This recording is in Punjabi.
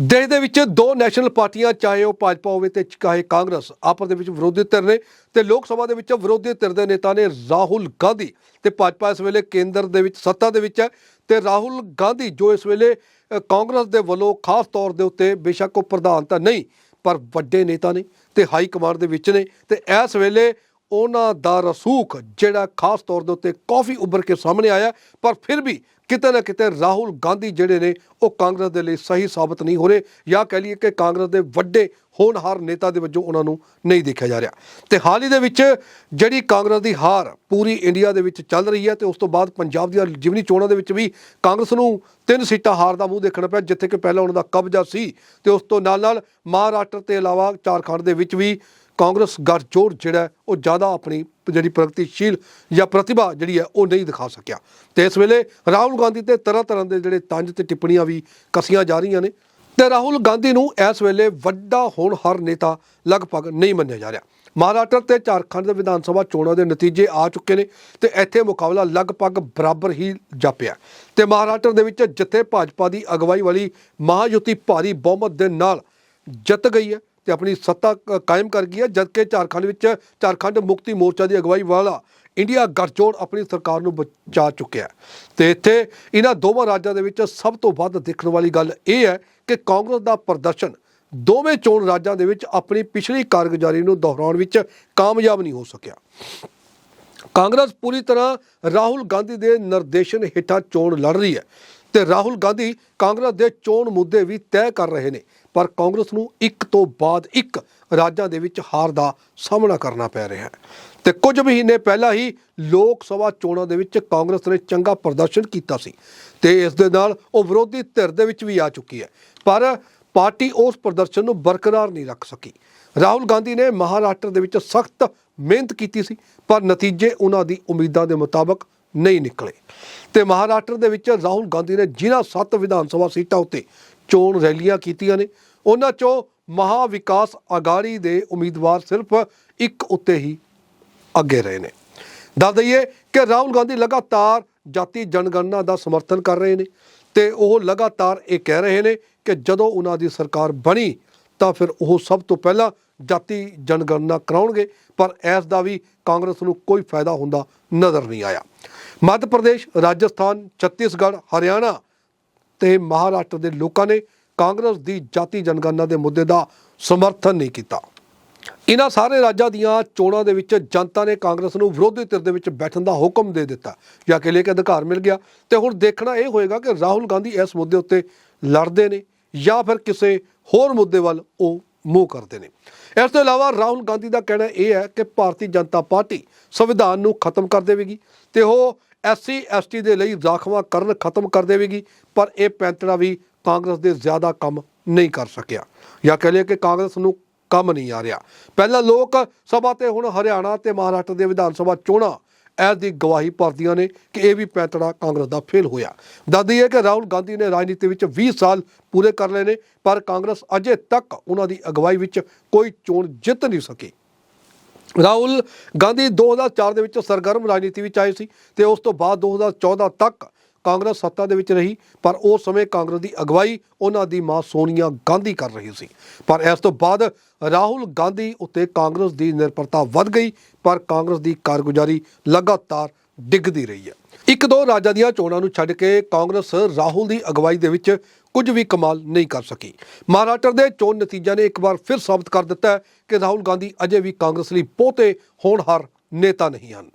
ਦੇਸ਼ ਦੇ ਵਿੱਚ ਦੋ ਨੈਸ਼ਨਲ ਪਾਰਟੀਆਂ, ਚਾਹੇ ਉਹ ਭਾਜਪਾ ਹੋਵੇ ਤੇ ਚਾਹੇ ਕਾਂਗਰਸ, ਆਪਸ ਦੇ ਵਿੱਚ ਵਿਰੋਧੀ ਧਿਰ ਨੇ ਤੇ ਲੋਕ ਸਭਾ ਦੇ ਵਿੱਚ ਵਿਰੋਧੀ ਧਿਰ ਦੇ ਨੇਤਾ ਨੇ ਰਾਹੁਲ ਗਾਂਧੀ ਤੇ ਭਾਜਪਾ ਇਸ ਵੇਲੇ ਕੇਂਦਰ ਦੇ ਵਿੱਚ ਸੱਤਾ ਦੇ ਵਿੱਚ ਹੈ ਤੇ ਰਾਹੁਲ ਗਾਂਧੀ ਜੋ ਇਸ ਵੇਲੇ ਕਾਂਗਰਸ ਦੇ ਵੱਲੋਂ ਖਾਸ ਤੌਰ ਦੇ ਉੱਤੇ ਬੇਸ਼ੱਕ ਉਹ ਪ੍ਰਧਾਨ ਤਾਂ ਨਹੀਂ, ਪਰ ਵੱਡੇ ਨੇਤਾ ਨੇ ਤੇ ਹਾਈ ਕਮਾਂਡ ਦੇ ਵਿੱਚ ਨੇ ਤੇ ਇਸ ਵੇਲੇ ਉਹਨਾਂ ਦਾ ਰਸੂਖ, ਜਿਹੜਾ ਖਾਸ ਤੌਰ ਦੇ ਉੱਤੇ ਕਾਫੀ ਉੱਭਰ ਕੇ ਸਾਹਮਣੇ ਆਇਆ, ਪਰ ਫਿਰ ਵੀ ਕਿਤੇ ਨਾ ਕਿਤੇ ਰਾਹੁਲ ਗਾਂਧੀ ਜਿਹੜੇ ਨੇ, ਉਹ ਕਾਂਗਰਸ ਦੇ ਲਈ ਸਹੀ ਸਾਬਤ ਨਹੀਂ ਹੋ ਰਹੇ, ਜਾਂ ਕਹਿ ਲਈਏ ਕਿ ਕਾਂਗਰਸ ਦੇ ਵੱਡੇ ਹੋਣਹਾਰ ਨੇਤਾ ਦੇ ਵਜੋਂ ਉਹਨਾਂ ਨੂੰ ਨਹੀਂ ਦੇਖਿਆ ਜਾ ਰਿਹਾ। ਤੇ ਹਾਲ ਹੀ ਦੇ ਵਿੱਚ ਜਿਹੜੀ ਕਾਂਗਰਸ ਦੀ ਹਾਰ ਪੂਰੀ ਇੰਡੀਆ ਦੇ ਵਿੱਚ ਚੱਲ ਰਹੀ ਹੈ, ਤੇ ਉਸ ਤੋਂ ਬਾਅਦ ਪੰਜਾਬ ਦੀਆਂ ਜਿਮਨੀ ਚੋਣਾਂ ਦੇ ਵਿੱਚ ਵੀ ਕਾਂਗਰਸ ਨੂੰ ਤਿੰਨ ਸੀਟਾਂ ਹਾਰ ਦਾ ਮੂੰਹ ਦੇਖਣਾ ਪਿਆ, ਜਿੱਥੇ ਕਿ ਪਹਿਲਾਂ ਉਹਨਾਂ ਦਾ ਕਬਜ਼ਾ ਸੀ, ਤੇ ਉਸ ਤੋਂ ਨਾਲ ਨਾਲ ਮਹਾਰਾਸ਼ਟਰ ਤੇ ਇਲਾਵਾ ਝਾਰਖੰਡ ਦੇ ਵਿੱਚ ਵੀ ਕਾਂਗਰਸ ਗੱਠਜੋੜ ਜਿਹੜਾ ਉਹ ਜ਼ਿਆਦਾ ਆਪਣੀ ਜਿਹੜੀ ਪ੍ਰਗਤੀਸ਼ੀਲ ਜਾਂ ਪ੍ਰਤਿਭਾ ਜਿਹੜੀ ਹੈ, ਉਹ ਨਹੀਂ ਦਿਖਾ ਸਕਿਆ। ਤੇ ਇਸ ਵੇਲੇ ਰਾਹੁਲ ਗਾਂਧੀ ਤੇ ਤਰ੍ਹਾਂ ਤਰ੍ਹਾਂ ਦੇ ਜਿਹੜੇ ਤੰਜ ਤੇ ਟਿੱਪਣੀਆਂ ਵੀ ਕਸੀਆਂ ਜਾ ਰਹੀਆਂ ਨੇ। ਤੇ ਰਾਹੁਲ ਗਾਂਧੀ ਨੂੰ ਇਸ ਵੇਲੇ ਵੱਡਾ ਹੋਣਹਾਰ ਨੇਤਾ ਲਗਭਗ ਨਹੀਂ ਮੰਨਿਆ ਜਾ ਰਿਹਾ। ਮਹਾਰਾਸ਼ਟਰ ਤੇ ਝਾਰਖੰਡ ਦੇ ਵਿਧਾਨ ਸਭਾ ਚੋਣਾਂ ਦੇ ਨਤੀਜੇ ਆ ਚੁੱਕੇ ਨੇ ਤੇ ਇੱਥੇ ਮੁਕਾਬਲਾ ਲਗਭਗ ਬਰਾਬਰ ਹੀ ਜਾਪਿਆ ਤੇ ਮਹਾਰਾਸ਼ਟਰ ਦੇ ਵਿੱਚ ਜਿੱਥੇ ਭਾਜਪਾ ਦੀ ਅਗਵਾਈ ਵਾਲੀ ਮਹਾਯੁਤੀ ਭਾਰੀ ਬਹੁਮਤ ਦੇ ਨਾਲ ਜਿੱਤ ਗਈ ਹੈ ਤੇ ਆਪਣੀ ਸੱਤਾ ਕ- ਕਾਇਮ ਕਰ ਗਈ ਹੈ, ਜਦਕਿ ਝਾਰਖੰਡ ਵਿੱਚ ਝਾਰਖੰਡ ਮੁਕਤੀ ਮੋਰਚਾ ਦੀ ਅਗਵਾਈ ਵਾਲਾ ਇੰਡੀਆ ਗਠਜੋੜ ਆਪਣੀ ਸਰਕਾਰ ਨੂੰ ਬਚਾ ਚੁੱਕਿਆ ਹੈ। ਤੇ ਇੱਥੇ ਇਹਨਾਂ ਦੋਵਾਂ ਰਾਜਾਂ ਦੇ ਵਿੱਚ ਸਭ ਤੋਂ ਵੱਧ ਦੇਖਣ ਵਾਲੀ ਗੱਲ ਇਹ ਹੈ ਕਿ ਕਾਂਗਰਸ ਦਾ ਪ੍ਰਦਰਸ਼ਨ ਦੋਵੇਂ ਚੋਣ ਰਾਜਾਂ ਦੇ ਵਿੱਚ ਆਪਣੀ ਪਿਛਲੀ ਕਾਰਗੁਜ਼ਾਰੀ ਨੂੰ ਦੁਹਰਾਉਣ ਵਿੱਚ ਕਾਮਯਾਬ ਨਹੀਂ ਹੋ ਸਕਿਆ। ਕਾਂਗਰਸ ਪੂਰੀ ਤਰ੍ਹਾਂ ਰਾਹੁਲ ਗਾਂਧੀ ਦੇ ਨਿਰਦੇਸ਼ਨ ਹੇਠਾਂ ਚੋਣ ਲੜ ਰਹੀ ਹੈ ਤੇ ਰਾਹੁਲ ਗਾਂਧੀ ਕਾਂਗਰਸ ਦੇ ਚੋਣ ਮੁੱਦੇ ਵੀ ਤੈਅ ਕਰ ਰਹੇ ਨੇ। ਪਰ ਕਾਂਗਰਸ ਨੂੰ ਇੱਕ ਤੋਂ ਬਾਅਦ ਇੱਕ ਰਾਜਾਂ ਦੇ ਵਿੱਚ ਹਾਰ ਦਾ ਸਾਹਮਣਾ ਕਰਨਾ ਪੈ ਰਿਹਾ ਹੈ। ਤੇ ਕੁਝ ਮਹੀਨੇ ਪਹਿਲਾਂ ਹੀ ਲੋਕ ਸਭਾ ਚੋਣਾਂ ਦੇ ਵਿੱਚ ਕਾਂਗਰਸ ਨੇ ਚੰਗਾ ਪ੍ਰਦਰਸ਼ਨ ਕੀਤਾ ਸੀ ਤੇ ਇਸ ਦੇ ਨਾਲ ਉਹ ਵਿਰੋਧੀ ਧਿਰ ਦੇ ਵਿੱਚ ਵੀ ਆ ਚੁੱਕੀ ਹੈ। ਪਰ ਪਾਰਟੀ ਉਸ ਪ੍ਰਦਰਸ਼ਨ ਨੂੰ ਬਰਕਰਾਰ ਨਹੀਂ ਰੱਖ ਸਕੀ। ਰਾਹੁਲ ਗਾਂਧੀ ਨੇ ਮਹਾਰਾਸ਼ਟਰ ਦੇ ਵਿੱਚ ਸਖਤ ਮਿਹਨਤ ਕੀਤੀ ਸੀ, ਪਰ ਨਤੀਜੇ ਉਹਨਾਂ ਦੀ ਉਮੀਦਾਂ ਦੇ ਮੁਤਾਬਕ ਨਹੀਂ ਨਿਕਲੇ। ਤੇ ਮਹਾਰਾਸ਼ਟਰ ਦੇ ਵਿੱਚ ਰਾਹੁਲ ਗਾਂਧੀ ਨੇ ਜਿਨ੍ਹਾਂ ਸੱਤ ਵਿਧਾਨ ਸਭਾ ਸੀਟਾਂ ਉੱਤੇ ਚੋਣ ਰੈਲੀਆਂ ਕੀਤੀਆਂ ਨੇ। ਉਹਨਾਂ ਚੋਂ ਮਹਾ ਵਿਕਾਸ ਅਗਾੜੀ ਦੇ ਉਮੀਦਵਾਰ ਸਿਰਫ ਇੱਕ ਉੱਤੇ ਹੀ ਅੱਗੇ ਰਹੇ ਨੇ। ਦੱਸ ਦਈਏ ਕਿ ਰਾਹੁਲ ਗਾਂਧੀ ਲਗਾਤਾਰ ਜਾਤੀ ਜਨਗਣਨਾ ਦਾ ਸਮਰਥਨ ਕਰ ਰਹੇ ਨੇ ਤੇ ਉਹ ਲਗਾਤਾਰ ਇਹ ਕਹਿ ਰਹੇ ਨੇ ਕਿ ਜਦੋਂ ਉਹਨਾਂ ਦੀ ਸਰਕਾਰ ਬਣੀ ਤਾਂ ਫਿਰ ਉਹ ਸਭ ਤੋਂ ਪਹਿਲਾਂ ਜਾਤੀ ਜਨਗਣਨਾ ਕਰਾਉਣਗੇ, ਪਰ ਇਸ ਦਾ ਵੀ ਕਾਂਗਰਸ ਨੂੰ ਕੋਈ ਫਾਇਦਾ ਹੁੰਦਾ ਨਜ਼ਰ ਨਹੀਂ ਆਇਆ। ਮੱਧ ਪ੍ਰਦੇਸ਼, ਰਾਜਸਥਾਨ, ਛੱਤੀਸਗੜ੍ਹ, ਹਰਿਆਣਾ ਤੇ ਮਹਾਰਾਸ਼ਟਰ ਦੇ ਲੋਕਾਂ ਨੇ ਕਾਂਗਰਸ ਦੀ ਜਾਤੀ ਜਨਗਣਨਾ ਦੇ ਮੁੱਦੇ ਦਾ ਸਮਰਥਨ ਨਹੀਂ ਕੀਤਾ। ਇਹਨਾਂ ਸਾਰੇ ਰਾਜਾਂ ਦੀਆਂ ਚੋਣਾਂ ਦੇ ਵਿੱਚ ਜਨਤਾ ਨੇ ਕਾਂਗਰਸ ਨੂੰ ਵਿਰੋਧੀ ਧਿਰ ਦੇ ਵਿੱਚ ਬੈਠਣ ਦਾ ਹੁਕਮ ਦੇ ਦਿੱਤਾ। ਜਾਂ ਕਿ ਲੈ ਕੇ ਅਧਿਕਾਰ ਮਿਲ ਗਿਆ, ਤੇ ਹੁਣ ਦੇਖਣਾ ਇਹ ਹੋਏਗਾ ਕਿ ਰਾਹੁਲ ਗਾਂਧੀ ਇਸ ਮੁੱਦੇ ਉੱਤੇ ਲੜਦੇ ਨੇ ਜਾਂ ਫਿਰ ਕਿਸੇ ਹੋਰ ਮੁੱਦੇ ਵੱਲ ਉਹ ਮੂੰਹ ਕਰਦੇ ਨੇ। ਇਸ ਤੋਂ ਇਲਾਵਾ ਰਾਹੁਲ ਗਾਂਧੀ ਦਾ ਕਹਿਣਾ ਇਹ ਹੈ ਕਿ ਭਾਰਤੀ ਜਨਤਾ ਪਾਰਟੀ ਸੰਵਿਧਾਨ ਨੂੰ ਖਤਮ ਕਰ ਦੇਵੇਗੀ ਤੇ ਉਹ ਐਸਸੀ, ਐਸਟੀ ਦੇ ਲਈ ਰਾਖਵਾਂ ਕਰਨ ਖਤਮ ਕਰ ਦੇਵੇਗੀ, ਪਰ ਇਹ ਪੈਂਤੜਾ ਵੀ ਕਾਂਗਰਸ ਦੇ ਜ਼ਿਆਦਾ ਕੰਮ ਨਹੀਂ ਕਰ ਸਕਿਆ। ਜਾਂ ਕਹ ਲਈਏ ਕਿ ਕਾਂਗਰਸ ਨੂੰ ਕੰਮ ਨਹੀਂ ਆ ਰਿਹਾ। ਪਹਿਲਾਂ ਲੋਕ ਸਭਾ ਤੇ ਹੁਣ ਹਰਿਆਣਾ ਤੇ ਮਹਾਰਾਸ਼ਟਰ ਦੇ ਵਿਧਾਨ ਸਭਾ ਚੋਣਾਂ, ਇਸ ਦੀ ਗਵਾਹੀ ਭਰਦੀਆਂ ਨੇ ਕਿ ਇਹ ਵੀ ਪੈਂਤੜਾ ਕਾਂਗਰਸ ਦਾ ਫੇਲ ਹੋਇਆ। ਦੱਸਦੀ ਹੈ ਕਿ ਰਾਹੁਲ ਗਾਂਧੀ ਨੇ ਰਾਜਨੀਤੀ ਵਿੱਚ 20 ਸਾਲ ਪੂਰੇ ਕਰ ਲਏ ਨੇ, ਪਰ ਕਾਂਗਰਸ ਅਜੇ ਤੱਕ ਉਹਨਾਂ ਦੀ ਅਗਵਾਈ ਵਿੱਚ ਕੋਈ ਚੋਣ ਜਿੱਤ ਨਹੀਂ ਸਕੀ। ਰਾਹੁਲ ਗਾਂਧੀ 2004 ਦੇ ਵਿੱਚ ਸਰਗਰਮ ਰਾਜਨੀਤੀ ਵਿੱਚ ਆਏ ਸੀ ਤੇ ਉਸ ਤੋਂ ਬਾਅਦ 2014 ਤੱਕ ਕਾਂਗਰਸ ਸੱਤਾ ਦੇ ਵਿੱਚ ਰਹੀ, ਪਰ ਉਸ ਸਮੇਂ ਕਾਂਗਰਸ ਦੀ ਅਗਵਾਈ ਉਹਨਾਂ ਦੀ ਮਾਂ ਸੋਨੀਆ ਗਾਂਧੀ ਕਰ ਰਹੀ ਸੀ। ਪਰ ਇਸ ਤੋਂ ਬਾਅਦ ਰਾਹੁਲ ਗਾਂਧੀ ਉੱਤੇ ਕਾਂਗਰਸ ਦੀ ਨਿਰਭਰਤਾ ਵੱਧ ਗਈ, ਪਰ ਕਾਂਗਰਸ ਦੀ ਕਾਰਗੁਜ਼ਾਰੀ ਲਗਾਤਾਰ ਡਿੱਗਦੀ ਰਹੀ ਹੈ। ਇੱਕ ਦੋ ਰਾਜਾਂ ਦੀਆਂ ਚੋਣਾਂ ਨੂੰ ਛੱਡ ਕੇ ਕਾਂਗਰਸ ਰਾਹੁਲ ਦੀ ਅਗਵਾਈ ਦੇ ਵਿੱਚ ਕੁਝ ਵੀ ਕਮਾਲ ਨਹੀਂ ਕਰ ਸਕੀ। ਮਹਾਰਾਸ਼ਟਰ ਦੇ ਚੋਣ ਨਤੀਜਿਆਂ ਨੇ ਇੱਕ ਵਾਰ ਫਿਰ ਸਾਬਤ ਕਰ ਦਿੱਤਾ ਕਿ ਰਾਹੁਲ ਗਾਂਧੀ ਅਜੇ ਵੀ ਕਾਂਗਰਸ ਲਈ ਬਹੁਤੇ ਹੋਣਹਾਰ ਨੇਤਾ ਨਹੀਂ ਹਨ।